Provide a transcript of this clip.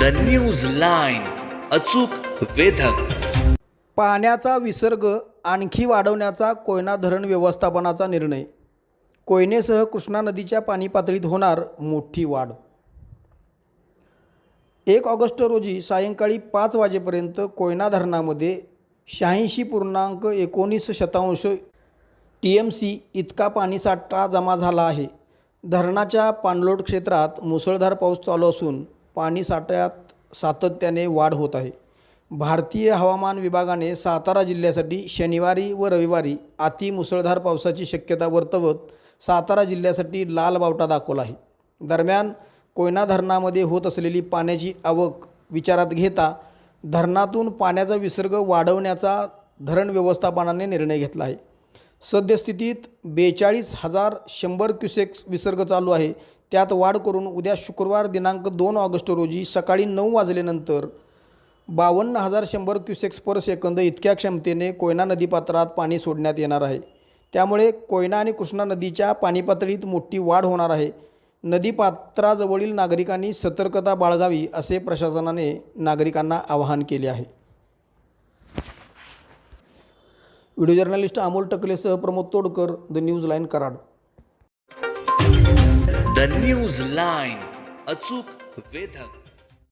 The news line अचूक वेधक. पाण्याचा विसर्ग आणखी वाढवण्याचा कोयना धरण व्यवस्थापनाचा निर्णय. कोयनेसह कृष्णा नदीच्या पाणी पातळीत होणार मोठी वाढ. एक ऑगस्ट रोजी सायंकाळी पाच वाजेपर्यंत कोयना धरणामध्ये शहाऐंशी पूर्णांक एकोणीस शतांश टी एम सी इतका पाणीसाठा जमा झाला आहे. धरणाच्या पाणलोट क्षेत्रात मुसळधार पाऊस चालू असून पाणीसाठ्यात सातत्याने वाढ होत आहे. भारतीय हवामान विभागाने सातारा जिल्ह्यासाठी शनिवारी व रविवारी अति मुसळधार पावसाची शक्यता वर्तवत सातारा जिल्ह्यासाठी लाल बावटा दाखवला आहे. दरम्यान कोयना धरणामध्ये होत असलेली पाण्याची आवक विचारात घेता धरणातून पाण्याचा विसर्ग वाढवण्याचा धरण व्यवस्थापनाने निर्णय घेतला आहे. सद्यस्थितीत बेचाळीस हजार शंभर क्युसेक्स विसर्ग चालू आहे. त्यात वाढ करून उद्या शुक्रवार दिनांक दोन ऑगस्ट रोजी सकाळी नऊ वाजल्यानंतर बावन्न हजार शंभर क्युसेक्स पर सेकंद इतक्या क्षमतेने कोयना नदीपात्रात पाणी सोडण्यात येणार आहे. त्यामुळे कोयना आणि कृष्णा नदीच्या पाणी पातळीत मोठी वाढ होणार आहे. नदीपात्राजवळील नागरिकांनी सतर्कता बाळगावी असे प्रशासनाने नागरिकांना आवाहन केले आहे. Video journalist Amol टकलेसह Pramod Todkar the news line Karad. The news line अचूक वेधक.